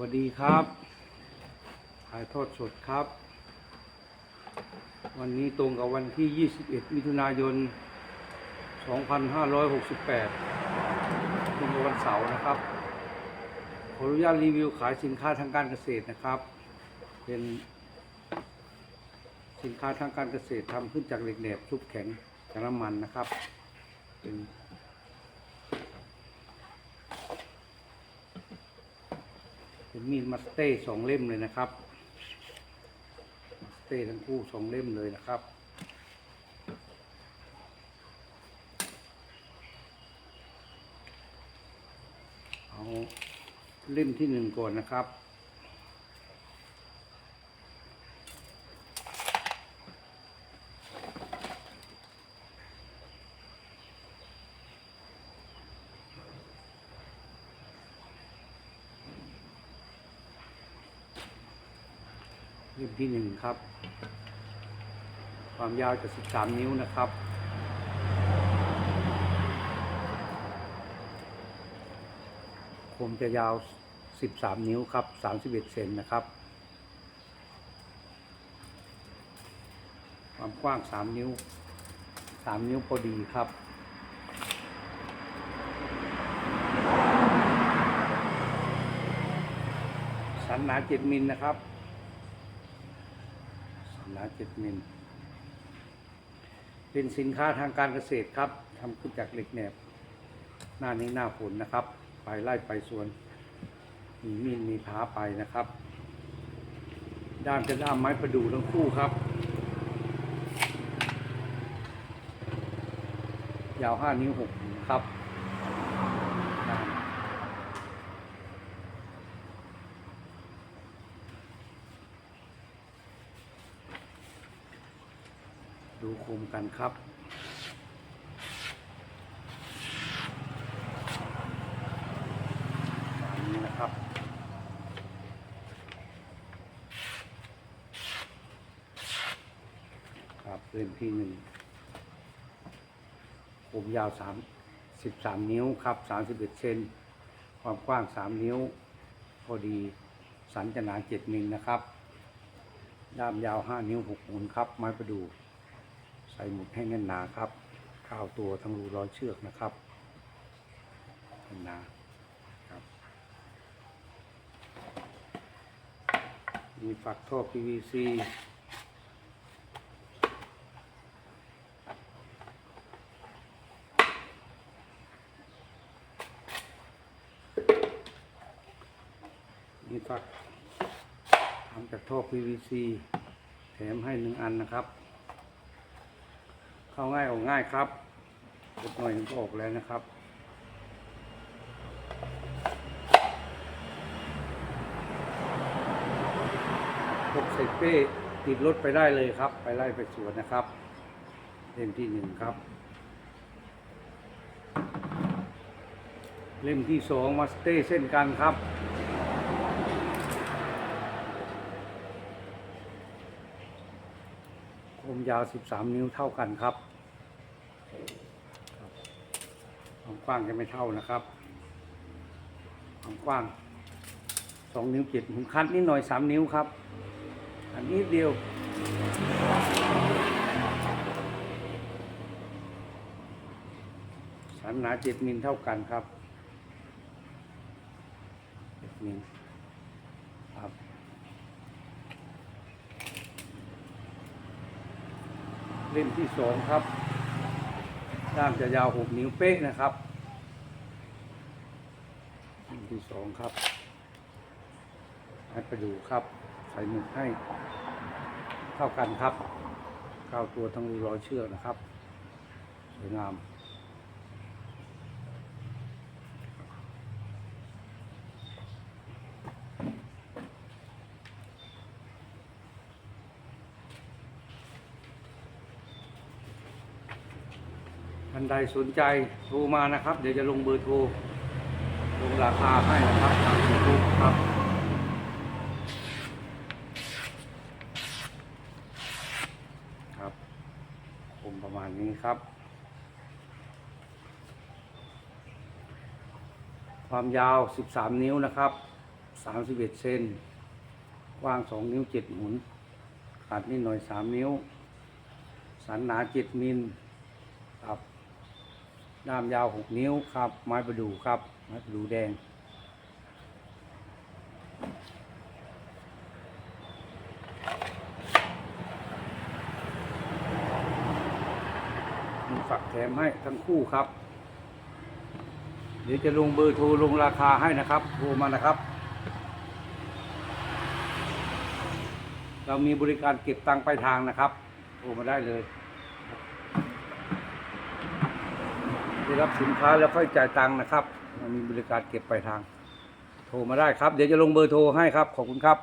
วัสดีครับ ถ่ายทอดสดครับ วันนี้ตรงกับวันที่ 21 มิถุนายน 2568ตรงกับวันเสาร์นะครับ ขออนุญาตรีวิวขายสินค้าทางการเกษตรนะครับ เป็นสินค้าทางการเกษตรทำขึ้นจากเหล็กแหนบชุบแข็งจากน้ำมันนะครับ เป็น เป็นมีดมัสเต้สองเล่มเลยนะครับมัสเต้ทั้งคู่สองเล่มเลยนะครับเอาเล่มที่หนึ่งก่อนนะครับ เล่มที่หนึ่งครับ ความยาวจะ13นิ้วนะครับ คมจะยาว13นิ้วครับ31เอ็ดเซนนะครับ ความกว้าง3นิ้ว3นิ้วพอดีครับสันหนา7มิลนะครับ สันหนา7มิล เป็นสินค้าทางการเกษตรครับทำขึ้นจากเหล็กแหนบ หน้านี้หน้าฝนนะครับ ไปไล่ไปสวน มีมีดมีพาไปนะครับ ด้ามจะด้ามไม้ประดู่ทั้งคู่ครับ ยาวห้านิ้วหกครับด้าม ดูคมกันครับอันนี้นะครับ ครับเล่มที่หนึ่งผมยาวสามสิบสามนิ้วครับสามสิบเอ็ดเซนความกว้างสามนิ้ว พอดีสันจะหนาเจ็ดมิลนะครับ ด้ามยาวห้านิ้วหกหุนครับ ไม้ประดู่ ใส่หมุดให้แน่นหนาครับข้าวตัวทั้งรูร้อยเชือกนะครับแน่นหนาครับมีฝักท่อ PVC มีฝักทำจากท่อ PVC แถมให้หนึ่งอันนะครับ เข้าง่ายออกง่ายครับกดหน่อยก็ออกแล้วนะครับพกใส่เป้ติดรถไปได้เลยครับ ไปไล่ไปสวนนะครับเล่มที่หนึ่งครับ เล่มที่สองมาสเต้เส้นกันครับ คม ยาว 13 นิ้วเท่ากันครับความกว้างจะไม่เท่านะครับความกว้าง 2 นิ้วเจ็ดผมคัดนิดหน่อย 3 นิ้วครับ อันนี้เดียวสันหนาเจ็ดมิลเท่ากันครับเจ็ดมิลครับ เล่มที่สองครับ ด้ามจะยาวหกนิ้วเป๊ะนะครับเล่มที่สองครับ ให้ไปดูครับ ใส่หมึกให้เท่ากันครับ เข้าตัวทั้งรูร้อยเชือกนะครับ สวยงามานใดสนใจโทรมานะครับ เดี๋ยวจะลงเบอร์โทรลงราคาให้นะครับทางยูทูบครับครับผมประมาณนี้ครับ ความยาว 13 นิ้วนะครับสามสิบเอ็ดเซนกว้างสองนิ้วเจ็ดหมุนขาดนิดหน่อยสามนิ้ว สันหนาเจ็ดมิลครับ ด้ามยาวหกนิ้วครับ ไม้ประดู่ครับ ไม้ประดู่แดง มีฝักแถมให้ทั้งคู่ครับ เดี๋ยวจะลงเบอร์โทรลงราคาให้นะครับ โทรมานะครับ เรามีบริการเก็บตังค์ปลายทางนะครับ โทรมาได้เลย รับสินค้าแล้วค่อยจ่ายตังค์นะครับมีบริการเก็บปลายทาง โทรมาได้ครับ เดี๋ยวจะลงเบอร์โทรให้ครับ ขอบคุณครับ